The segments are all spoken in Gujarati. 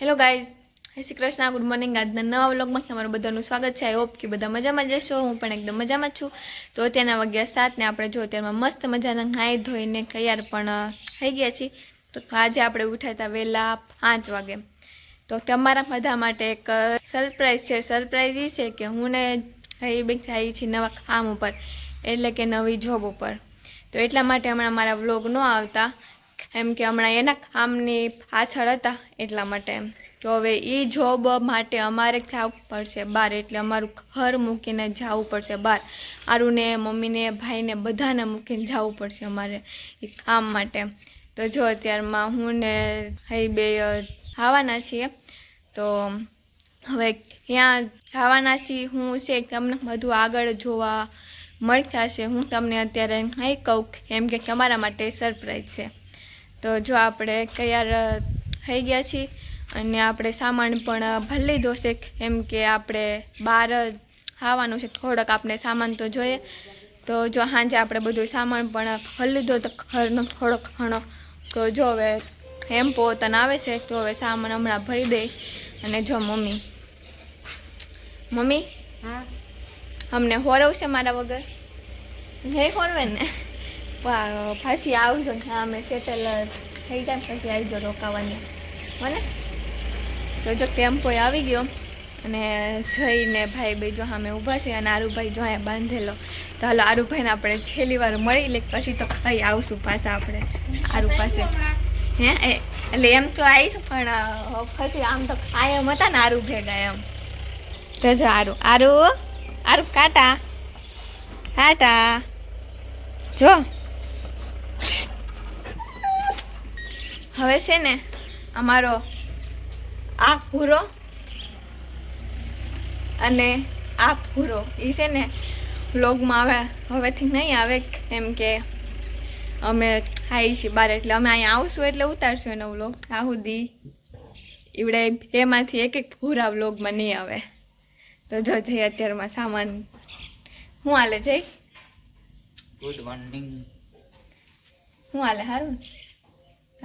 હેલો ગાઈઝ હે શ્રી કૃષ્ણ. ગુડ મોર્નિંગ આજના નવા વ્લોગમાં તમારું બધાનું સ્વાગત છે. આઈ હોપ કે બધા મજામાં જશો હું પણ એકદમ મજામાં છું. તો અત્યારના વાગ્યા સાત ને આપણે જો અત્યારમાં મસ્ત મજાના નાહી ધોઈને તૈયાર પણ થઈ ગયા છીએ. તો આજે આપણે ઉઠ્યા હતા વહેલા પાંચ વાગે. તો તમારા બધા માટે એક સરપ્રાઈઝ છે. સરપ્રાઈઝ એ છે કે હું ને હઈ બે જઈએ છીએ નવા કામ ઉપર. એટલે કે નવી જોબ ઉપર. તો એટલા માટે હમણાં મારા વ્લોગ ન આવતા. એમ કે હમણાં એના કામની પાછળ હતા એટલા માટે એમ. તો હવે એ જોબ માટે અમારે જવું પડશે બહાર, એટલે અમારું ઘર મૂકીને જવું પડશે બહાર. આરુને, મમ્મીને, ભાઈને બધાને મૂકીને જવું પડશે અમારે એ કામ માટે. તો જો અત્યારમાં હું ને હઈ બે આવવાના છીએ, તો હવે ત્યાં જવાના છીએ, હું છે તમને બધું આગળ જોવા મળતા છે હું તમને અત્યારે કંઈ કહું, કેમ કે તમારા માટે સરપ્રાઈઝ છે. તો જો આપણે તૈયાર થઈ ગયા છીએ અને આપણે સામાન પણ ભરી લીધો છે. એમ કે આપણે બહાર ખાવાનું છે થોડોક આપણે સામાન તો જોઈએ. તો જો સાંજે આપણે બધું સામાન પણ ભરી લીધો તો ઘરનો થોડોક ઘણો. તો જો હવે એમ પોતાને આવે છે તો હવે સામાન હમણાં ભરી દે. અને જો મમ્મી. મમ્મી? હા. અમને હોરવશે મારા વગર. નહીં હોરવે ને? પછી આવજો ને અમે સેટલ થઈ જાય પછી આવજો રોકાવાની. મને? તો જો ટેમ્પો આવી ગયો અને જઈને ભાઈ બે જો સામે ઊભા છે અને આરુભાઈ જો અહીંયા બાંધેલો. તો હાલો આરુભાઈને આપણે છેલ્લી વાર મળી લે, પછી તો ખાઈ આવશું પાછા આપણે. આરુ પાસે. હે? એટલે એમ તો આવીશ પણ પછી આમ તો કાયમ હતા ને આરુ ભેગા એમ. તો જો આરુ. આરુ? આરુ કાટા? કાટા? જો. હવે છે ને અમારો આ ભૂરો અને આ ભૂરો એ છે ને વ્લોગમાં આવે હવેથી નહીં આવે એમ કે અમે આવી છીએ બાર. એટલે અમે અહીંયા આવશું એટલે ઉતારશું એનો વ્લોગ. આ સુધી એવડે બેમાંથી એક એક ભૂરા વ્લોગમાં નહીં આવે. તો જો જઈ અત્યારમાં સામાન. શું હાલે જઈ ગુડ મોર્નિંગ શું હાલે સારું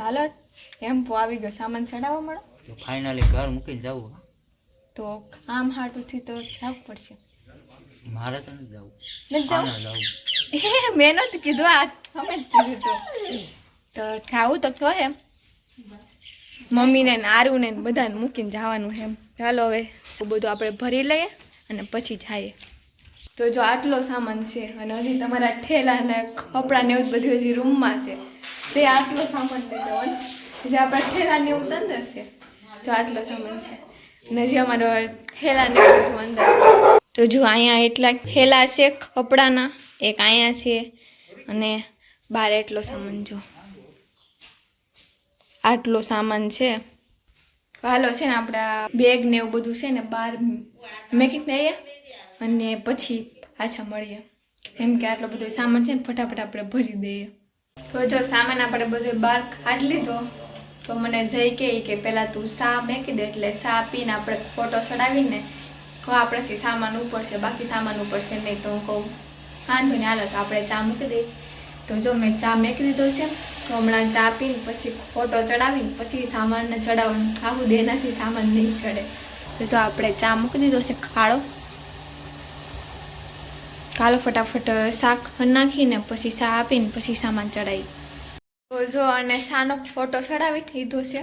હાલો. ટેમ્પો આવી ગયો સામાન ચડાવવા મળો? તો ફાઇનલી ઘર મૂકીને જવું તો આમ હાટુથી તો જવું પડશે. મારે તો નથી જવું. મેં નથી કીધું આ અમે જ કીધું તો. તો જવું તો છો એમ. મમ્મીને ને આરુને ને બધાને મૂકીને જવાનું એમ. ચાલો હવે બધું આપણે ભરી લઈએ અને પછી જઈએ. તો જો આટલો સામાન છે અને હજી તમારા ઠેલા ને કપડાં ને એવું બધું હજી રૂમમાં છે. તે આટલો સામાન લઈ જવાનું જે આપણા ઠેલા ને એવું અંદર છે. જો આટલો સામાન છે. ને હજી અમારો ઠેલાને એવું અંદર છે. તો જો અહીંયા એટલા ઠેલા છે કપડાના, એક અહીંયા છે અને બાર એટલો સામાન જો. આટલો સામાન છે. હાલો છે ને આપણા બેગ ને એવું બધું છે ને બહાર મેકી દઈએ અને પછી પાછા મળીએ. એમ કે આટલો બધો સામાન છે ને ફટાફટ આપણે ભરી દઈએ. તો જો સામાન આપણે બધો બહાર કાઢી લીધો. તો મને જઈ કે કે પહેલાં તું સા મેકી દે એટલે સા પીને આપણે ફોટો ચડાવીને તો આપણેથી સામાન ઉપડશે બાકી સામાન ઉપડશે નહીં તો હું કહું વાંધો ને હાલો તો આપણે ચા મૂકી દઈએ. તો જો મેં ચા મેકી દીધો છે, તો હમણાં ચા પીને પછી ફોટો ચડાવીને પછી સામાનને ચડાવવાનું. આવું દેનાથી સામાન નહીં ચડે. તો જો આપણે ચા મૂકી દીધો છે ખાડો કાલો ફટાફટ શાક નાખીને પછી ચા આપીને પછી સામાન ચડાવી તો જો અને સાનો ફોટો ચડાવી લીધો છે.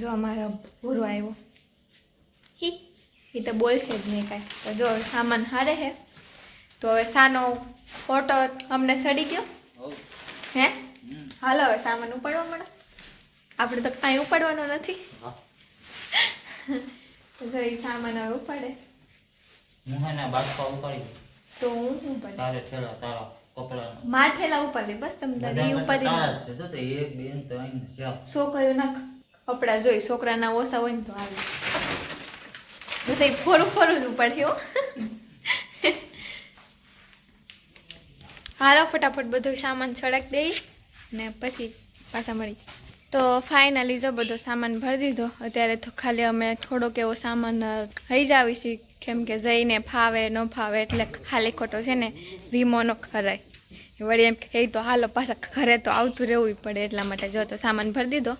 જો અમારો ભૂરો આવ્યો. હી એ તો બોલશે જ નહીં કાંઈ. તો જો સામાન હારે હે. તો હવે સાનો ફોટો અમને સડી ગયો. હે? હાલો હવે સામાન ઉપાડવા મળે. આપણે તો કાંઈ ઉપાડવાનો નથી. જો એ સામાન હવે ઉપાડે. તો હું ઉપાડે? તારે ઠેલા તારા. કપડાના. માઠેલા ઉપાડી બસ તમને છે. તો તો એક બેન તો છોકરીઓના કપડા જોઈ છોકરાના ઓછા હોય ને તો હાલે. બધા ફોરું ફોરું ઉપાડ્યો હાલો ફટાફટ બધો સામાન છડક દઈ ને પછી પાછા મળી. તો ફાઇનલી જો બધો સામાન ભરી દીધો અત્યારે તો ખાલી અમે થોડોક એવો સામાન થઈ લઈ જ આવીશું. કેમ કે જઈને ફાવે ન ફાવે એટલે ખાલી ખોટો છે ને વીમો ન ખરાય. વળી એમ કે તો હાલો પાછા ઘરે તો આવતું રહેવું પડે એટલા માટે. જો તો સામાન ભરી દીધો.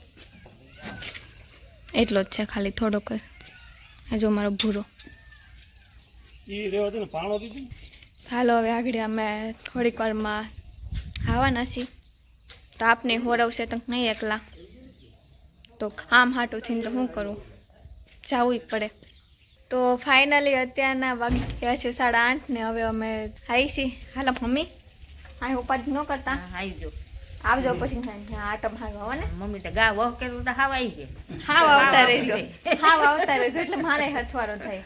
એટલો જ છે ખાલી થોડોક જ. જો મારો ભૂરો. હાલો હવે આગળ અમે થોડીક વારમાં આવવાના છીએ. તો આપને હોરવશે તો નહીં એકલા. તો આમ હાટું થઈને તો શું કરું? જવું જ પડે. તો ફાઇનલી અત્યારના વાગ્યા છે સાડા આઠ ને હવે અમે આવી છીએ હાલો મમ્મી. અહીં ઉપાધિ ન કરતા. આવજો આવજો પછી ત્યાં આટો મારવા હો ને. મમ્મી તો ગા વહ કે તો હાવ આવી છે હા આવતા રહેજો. હાવ આવતા રહેજો એટલે મારે હથવારો થાય.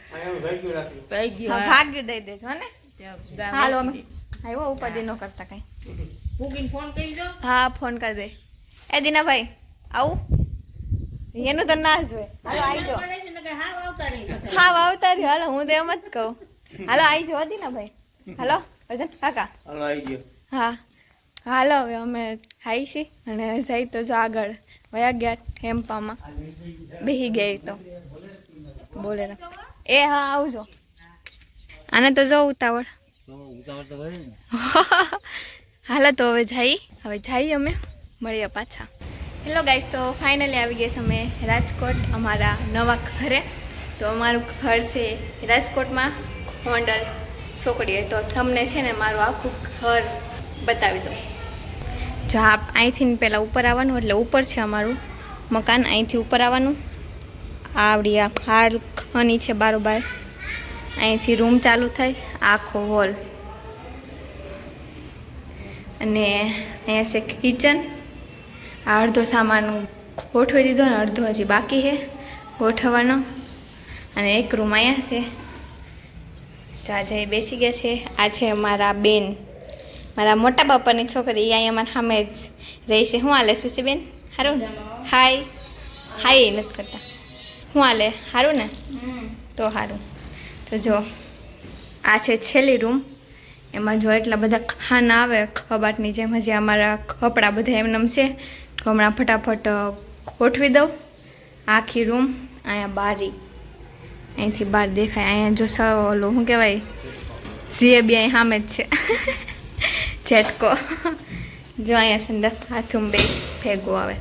પઈ ગયો હા, ભાગ્ય દઈ દેજો હો ને. હાલો અમે આવ્યો ઉપાધિ ન કરતા કઈ. ગઈ. ફોન કરી દો. હા ફોન કરી દે. એ દીનાભાઈ આવું? એનું તો ના જોઈએ હાલો આવી જાઓ. હા છે આવતા રહી. હા હાલો હું તો એમ જ કહું. હાલો આવી જાઓ દીનાભાઈ. હાલો ભજન કાકા. હાલો આવી ગયો. હા. હાલો, હવે અમે ખાઈ છી અને જઈ તો જો આગળ. વયા ગયા હેમ્પામાં. બેસી ગઈ તો. બોલે એ, હા, આવજો. આને તો જો ઉતાવળ. હાલો, તો હવે જઈ. હવે જઈએ અમે. મળીએ પાછા. હેલો ગાઈસ તો ફાઇનલી આવી ગયા અમે રાજકોટ, અમારા નવા ઘરે. તો અમારું ઘર છે રાજકોટમાં. હોન્ડલ છોકરીએ. તો તમને છે ને મારું આખું ઘર બતાવી દઉં. જો આપ અહીંથી પહેલાં ઉપર આવવાનું એટલે ઉપર છે અમારું મકાન, અહીંથી ઉપર આવવાનું. આવડી આ ખની છે બારોબાર. અહીંથી રૂમ ચાલુ થાય, આખો હોલ. અને અહીંયા છે કિચન આ અડધો સામાન ગોઠવી દીધો ને અડધો હજી બાકી છે, ગોઠવવાનો. અને એક રૂમ અહીંયા છે. તો એ બેસી ગયા છે. આ છે અમારા બેન. મારા મોટા બાપાની છોકરી અહીંયા અમારા સામે જ રહી છે. હું હાલે સુશીબેન? સારું ને? હાય. હાય એ નથી કરતા. હું હાલે? સારું ને? તો સારું તો જો આ છે છેલ્લી રૂમ. એમાં જો એટલા બધા ખાના આવે ખબાટની જેમ હજી અમારા કપડાં બધા એમનેમ છે તો હમણાં ફટાફટ ગોઠવી દઉં. આખી રૂમ અહીંયા બારી. અહીંથી બહાર દેખાય. અહીંયા જો ઓલું શું કહેવાય? સીએબી અહીં સામે જ છે. ઝેટકો જો અહીંયા સંદર હાથું બે ભેગું આવે.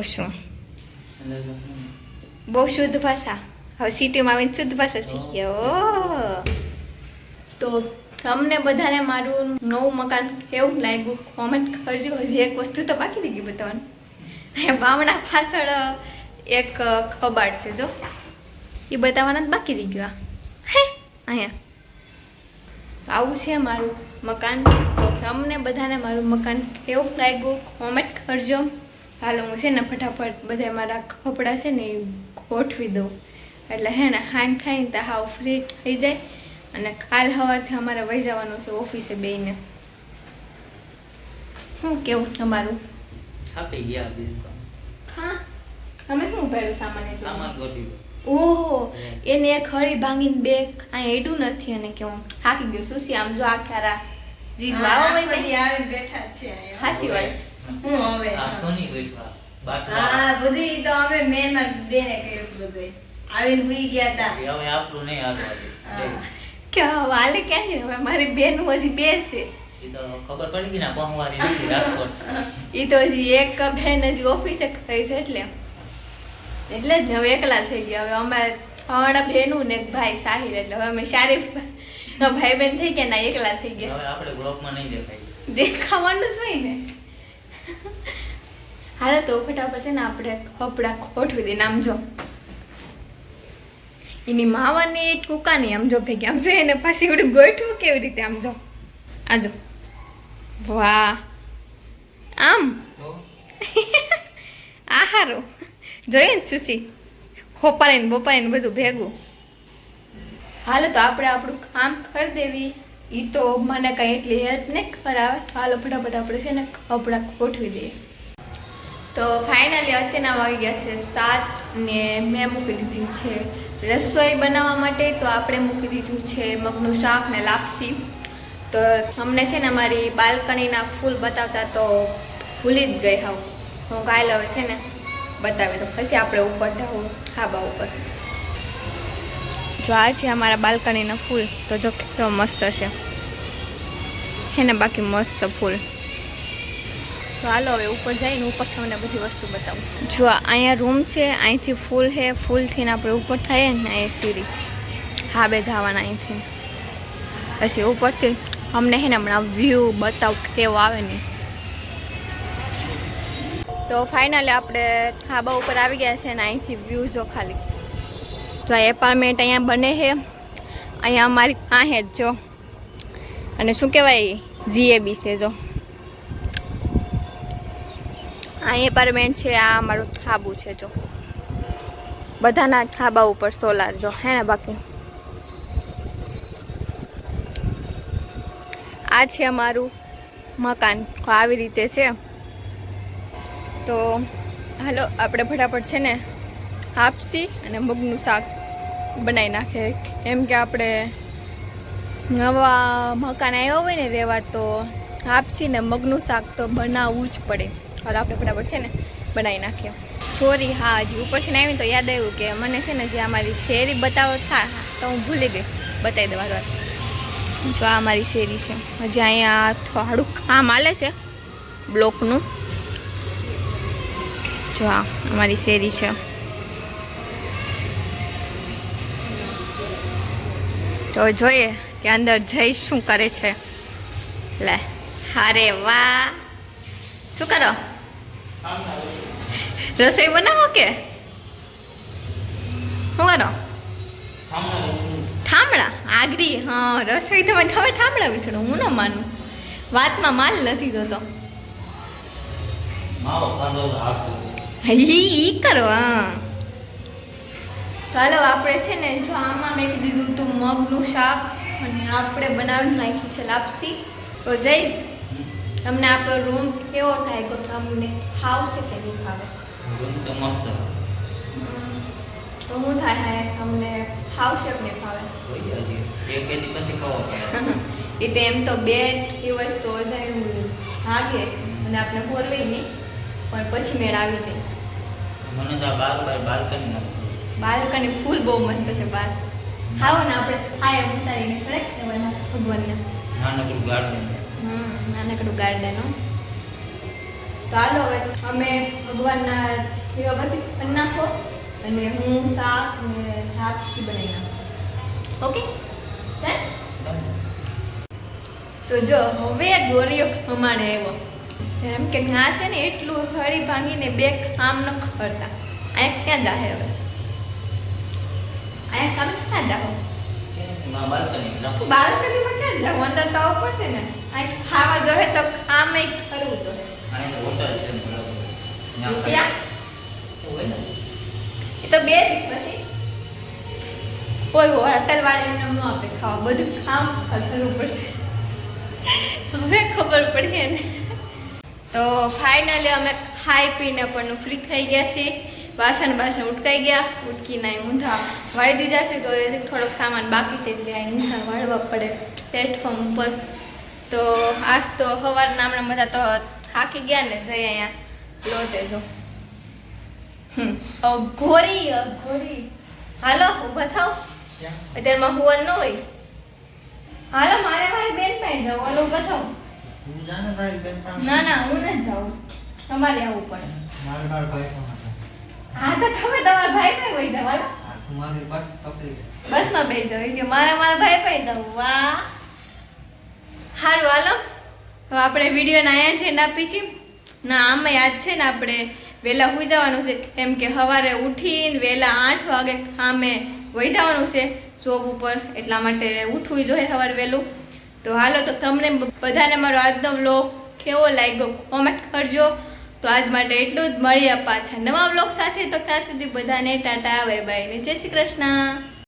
ઓછું બહુ શુદ્ધ ભાષા. હવે સિટીમાં આવીને શુદ્ધ ભાષા શીખ્યો તો તમને બધાને મારું નવું મકાન કેવું લાગ્યું. કોમેન્ટ કરજો. હજી એક વસ્તુ તો બાકી રહી ગઈ બતાવવાનું બામણા પાછળ એક કબાટ છે જો. એ બતાવવાના જ બાકી રહી ગયું અહીંયા. આવું છે મારું મકાન. તો તમને બધાને મારું મકાન કેવું લાગ્યું? કોમેન્ટ કરજો. હાલો હું છે ને ફટાફટ બધા મારા કપડાં છે ને એ ગોઠવી દઉં. એટલે હે ને હાંગ થાય તો હાવ ફ્રી થઈ જાય. અને કાલ સવારથી અમારે વહી જવાનું છે ઓફિસે બેયને શું કેવું તમારું? થાકી ગયા હા? તમે શું પહેર્યું સામાન્ય સામાન ગોઠવી દો. ઓહો એને એક હળી ભાંગીને બે અહીં હેડું નથી અને કેવું હાકી ગયો. સુસી આમ જો આ ખારા જીજુ આવો હોય ને? આવીને બેઠા છે હાસી હાચી વાત. હું હવે? આ? બાટલા. હા બધી તો અમે મેં બે બેને કેસ બધું આવીને હુઈ ગયા તા. હવે આપણું નહીં હાલવા. હા. કે વાલે ક્યાં છે હવે મારી બેન હજી બે છે. એ તો ખબર પડી ગઈ ને પહોંચવાની નથી રાજકોટ એ તો હજી એક બેન હજી ઓફિસે થઈ છે એટલે. એટલે જ હવે એકલા થઈ ગયા. હવે અમારે અમારા બેનું ને એક ભાઈ સાહિલ એટલે હવે અમે શારીફ ભાઈ બેન થઈ ગયા ના એકલા થઈ ગયા. હવે આપણે બ્લોકમાં નહીં દેખાય. દેખાવાનું જ હોય ને. હાલો તો ફટાફટ છે ને આપણે કપડાં ગોઠવી દઈને આમ જો. એની માવાની કુકાની આમ જો ભેગી. આમ જો એને પાછી એવડું ગોઠવું કેવી રીતે આમ જો. આજો વાહ. આમ. આહારો આ હારું. જોઈએ ને ચૂસી? ખોપારે ને બપારે ને બધું ભેગું. હાલો તો આપણે આપણું કામ કરી દેવી. એ તો મને કંઈ એટલી હેલ્પ નહીં કરાવે. હાલો ફટાફટ આપણે છે ને કપડાં ગોઠવી દઈએ. તો ફાઇનલી અત્યારના વાગી ગયા છે સાત ને મેં મૂકી દીધી છે રસોઈ બનાવવા માટે. તો આપણે મૂકી દીધું છે મગનું શાક ને લાપસી. તો અમને છે ને મારી બાલ્કનીના ફૂલ બતાવતા તો ભૂલી જ ગઈ હાવ હું કાલે હવે છે ને બતાવી, તો પછી આપણે ઉપર જવું ખાબા ઉપર. જો આ છે અમારા બાલ્કનીના ફૂલ, તો જો કેટલો મસ્ત છે. હે ને બાકી મસ્ત ફૂલ. હાલો હવે ઉપર જઈને ઉપર તમને બધી વસ્તુ બતાવું. જો અહીંયા રૂમ છે, અહીંથી ફૂલ છે ફૂલથી આપણે ઉપર થઈએ ને અહીંયા સીરી હા, બે જવાના અહીંથી. પછી ઉપરથી અમને છે ને હમણાં વ્યૂ બતાવ કેવો આવે ને. તો ફાઇનલી આપણે ખાબા ઉપર આવી ગયા છે ને અહીંથી વ્યૂ જો ખાલી. તો આ એપાર્ટમેન્ટ અહીંયા બને છે. અહીંયા અમારી આ જ જો. અને શું કહેવાય? જીએબી છે જો. આ એપાર્ટમેન્ટ છે, આ અમારું ખાબુ છે જો. બધાના ખાબા ઉપર સોલાર જો, હે ને બાકી? આ છે અમારું મકાન. આવી રીતે છે. તો હાલો, આપણે ફટાફટ છે ને હાપસી અને મગનું શાક બનાવી નાખે. કેમ કે આપણે નવા મકાન આવ્યો હોય ને રહેવા તો હાપસી ને મગનું શાક તો બનાવવું જ પડે. હાલો, આપણે ફટાફટ છે ને બનાવી નાખીએ. સોરી હા, હજી ઉપરથી ને આવીને તો યાદ આવ્યું કે મને છે ને જે અમારી શેરી બતાવો થા, તો હું ભૂલી ગઈ. બતાવી દેવા દ્વારા જો આ અમારી શેરી છે. હજી અહીંયા થોડુંક કામ હાલે છે, બ્લોકનું. જો આ અમારી શેરી છે. તો જોઈએ કે અંદર જઈ શું કરે છે. લે, હારે વાહ. શું કરો? રસોઈ બનાવો કે? શું કરો? ઠામડા આગડી હા, રસોઈ તમે ખબર ઠામડા વિશે હું ન માનું. વાતમાં માલ નથી જોતો. ઈ ઈ કરો હા. તો હાલો આપણે છે ને જો આમાં મેં દીધું હતું મગનું શાક અને આપણે બનાવી નાખી છે લાપસી. તો જઈ તમને આપણો રૂમ કેવો થાય તો તમને ફાવશે કે નહીં ફાવે રૂમ તો મસ્ત તો થાય હે તમને ફાવશે કે નહીં ફાવે એ તો એમ તો બે દિવસ તો અજાણ્યું હાગે અને આપણે હોરવે નહીં. પણ પછી મેળ આવી જાય. મને તો બાર બાર બાલ્કની નથી બાલ્કની ફૂલ બહુ મસ્ત છે બાર. હાવો ને આપણે હા એમ ઉતારીને સડક લેવાના ભગવાનને. નાનકડું ગાર્ડન હમ નાનકડું ગાર્ડન તો હાલો હવે અમે ભગવાનના એવા બધી પણ નાખો અને હું શાક ને લાપસી બનાવી નાખો. ઓકે? ડન? તો જો હવે ગોરીઓ ખમાણે આવ્યો. એમ કે ઘા છે ને એટલું હળી ભાંગીને બે આમ ન કરતા અહીંયા ક્યાં જાહે હવે? અહીંયા તમે ક્યાં માં તું બાલ્કનીમાં ક્યાં જાવ અંદર તો આવવું પડશે ને. અહીં ખાવા જોહે તો આમ એ કરવું તો. એ તો બે પછી. કોઈ હોટલ વાળા એમને ન આપે ખાવા. બધું ખામ કરવું પડશે. હવે ખબર પડી ને તો ફાઇનલી અમે ખાઈ પીને પણ ફ્રી થઈ ગયા છીએ. વાસણ બાસણ ઉટકાઈ ગયા. ઉટકીને અહીં ઊંધા વાળી દીધા છે. તો હજી થોડોક સામાન બાકી છે એટલે અહીં ઊંધા વાળવા પડે પ્લેટફોર્મ ઉપર. તો આજ તો સવારના હમણાં બધા તો થાકી ગયા ને જઈ અહીંયા લોટે જો. અઘોરી અઘોરી હાલો ઊભા થાવ અત્યારમાં હુવન ન હોય. હાલો મારે મારી બેન પાસે જાઉં હાલો ઊભા થાવ ના ના હું નથી જાઉં. તમારે આવવું પડે. હા તો તમે તમારા ભાઈ પાસે વહી જાવ હાલો. બસમાં બેસી જાવ કે મારે મારા ભાઈ પાસે જાવ વાહ. સારું હાલો. હવે આપણે વિડીયોને અહીંયા છે છીએ ના આમાં યાદ છે ને આપણે વહેલા સુઈ જવાનું છે. એમ કે સવારે ઉઠીને વહેલા આઠ વાગે સામે વહી જવાનું છે જોબ ઉપર. એટલા માટે ઉઠવું જોઈએ સવારે વહેલું. તો હાલો, તો તમને બધાને મારો આજનો વ્લોગ કેવો લાગ્યો કોમેન્ટ કરજો. તો આજ માટે એટલું જ. મળીએ પાછા નવા વ્લોગ સાથે. તો ત્યાં સુધી બધાને ટાટા બાય બાય ને જય શ્રી કૃષ્ણ.